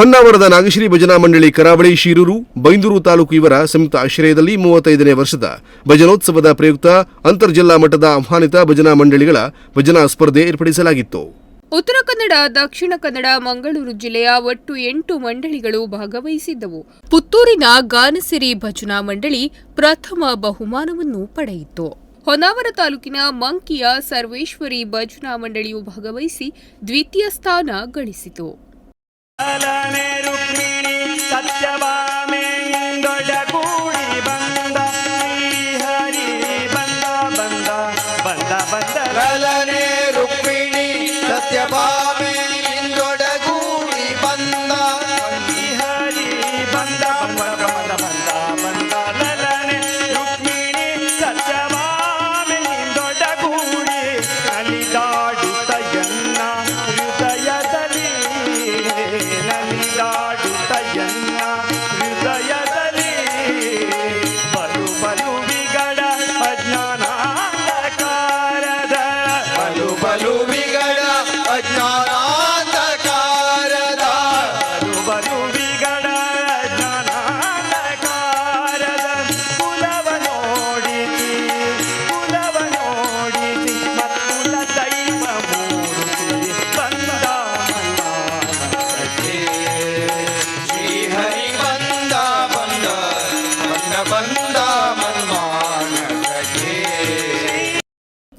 ಹೊನ್ನಾವರದ ನಾಗಶ್ರೀ ಭಜನಾ ಮಂಡಳಿ ಕರಾವಳಿ ಶಿರೂರು, ಬೈಂದೂರು ತಾಲೂಕು ಇವರ ಸಂಯುಕ್ತ ಆಶ್ರಯದಲ್ಲಿ ಮೂವತ್ತೈದನೇ ವರ್ಷದ ಭಜನೋತ್ಸವದ ಪ್ರಯುಕ್ತ ಅಂತರ್ಜಿಲ್ಲಾ ಮಟ್ಟದ ಆಹ್ವಾನಿತ ಭಜನಾ ಮಂಡಳಿಗಳ ಭಜನಾ ಸ್ಪರ್ಧೆ ಏರ್ಪಡಿಸಲಾಗಿತ್ತು. ಉತ್ತರ ಕನ್ನಡ, ದಕ್ಷಿಣ ಕನ್ನಡ, ಮಂಗಳೂರು ಜಿಲ್ಲೆಯ ಒಟ್ಟು ಎಂಟು ಮಂಡಳಿಗಳು ಭಾಗವಹಿಸಿದ್ದವು. ಪುತ್ತೂರಿನ ಗಾನಸಿರಿ ಭಜನಾ ಮಂಡಳಿ ಪ್ರಥಮ ಬಹುಮಾನವನ್ನು ಪಡೆಯಿತು. ಹೊನ್ನಾವರ ತಾಲೂಕಿನ ಮಂಕಿಯ ಸರ್ವೇಶ್ವರಿ ಭಜನಾ ಮಂಡಳಿಯು ಭಾಗವಹಿಸಿ ದ್ವಿತೀಯ ಸ್ಥಾನ ಗಳಿಸಿತು. രുക്മിണി സത്യവാ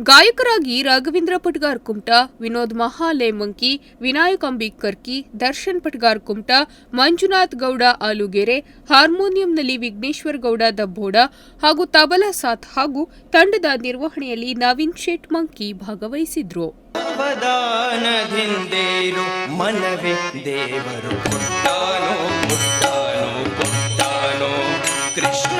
ಗಾಯಕರಾಗಿ ರಾಘವೇಂದ್ರ ಪಟ್ಗಾರ್ ಕುಮಟ, ವಿನೋದ್ ಮಹಾಲೆ ಮಂಕಿ ವಿನಾಯಕ್ ಅಂಬಿಕರ್ಕಿ ದರ್ಶನ್ ಪಟ್ಗಾರ್ ಕುಮಟ, ಮಂಜುನಾಥ್ ಗೌಡ ಆಲೂಗೆರೆ, ಹಾರ್ಮೋನಿಯಂನಲ್ಲಿ ವಿಘ್ನೇಶ್ವರ್ ಗೌಡ ದಬ್ಬೋಡ ಹಾಗೂ ತಬಲಾ ಸಾಥ್ ಹಾಗೂ ತಂಡದ ನಿರ್ವಹಣೆಯಲ್ಲಿ ನವೀನ್ ಶೇಟ್ ಮಂಕಿ ಭಾಗವಹಿಸಿದ್ರು ಕೃಷ್ಣ